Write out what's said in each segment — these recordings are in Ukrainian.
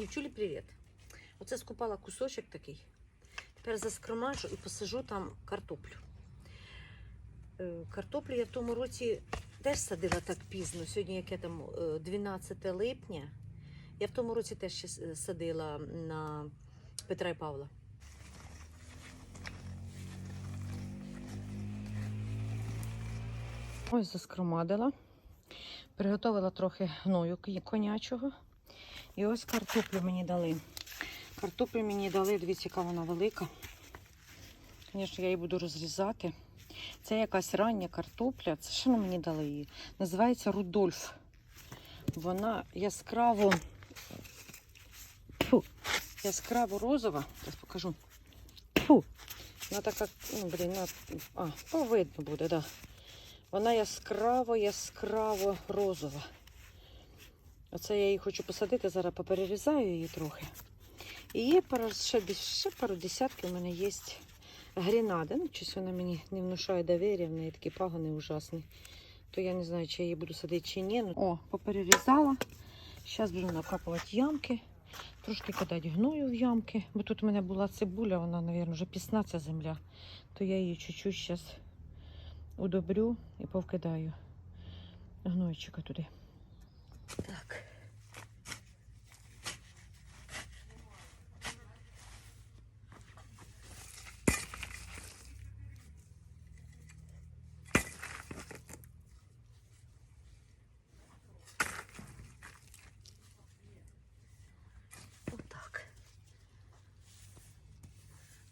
Дівчулі, привіт. Оце скупала кусочок такий. Тепер заскромажу і посажу там картоплю. Е, Картоплю я в тому році теж садила так пізно. Сьогодні яке там е, 12 липня. Я в тому році теж садила на Петра і Павла. Ось заскромадила. Приготувала трохи гною конячого. І ось картоплю мені дали. Картоплю мені дали, дивіться, яка вона велика. Звісно, я її буду розрізати. Це якась рання картопля. Це що мені дали її? Називається Рудольф. Вона яскраво. Фу, яскраво розова. Зараз покажу. Фу. Вона така, ну, блін, на... а, ну, видно буде, так. Да. Вона яскраво, яскраво розова. Оце я її хочу посадити, зараз поперерізаю її трохи. І є пару, ще, ще пару десятків у мене є грінади. Ну, щось вона мені не внушає довір'я, в неї такий пагони ужасний. То я не знаю, чи я її буду садити чи ні. Ну, О, поперерізала. Зараз буду накапувати ямки. Трошки кидати гною в ямки. Бо тут у мене була цибуля, вона, мабуть, вже пісна ця земля. То я її чуть-чуть зараз удобрю і повкидаю гнойчика туди. Так. Отак.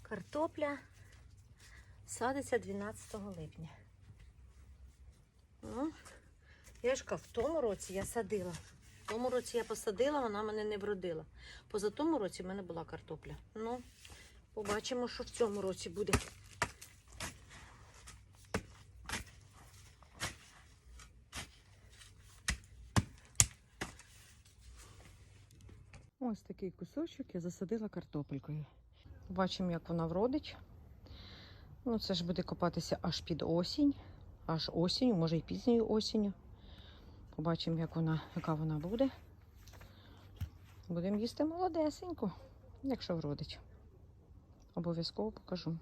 Картопля садиться 12 липня. Ну, я ж кажу, в тому році я садила. В тому році я посадила, вона мене не вродила. Поза тому році в мене була картопля. Ну, побачимо, що в цьому році буде. Ось такий кусочок я засадила картопелькою. Бачимо, як вона вродить. Ну, це ж буде копатися аж під осінь, аж осінню, може і пізньою осінню. Побачимо, як вона, яка вона буде. Будемо їсти молодесеньку, якщо вродить. Обов'язково покажу.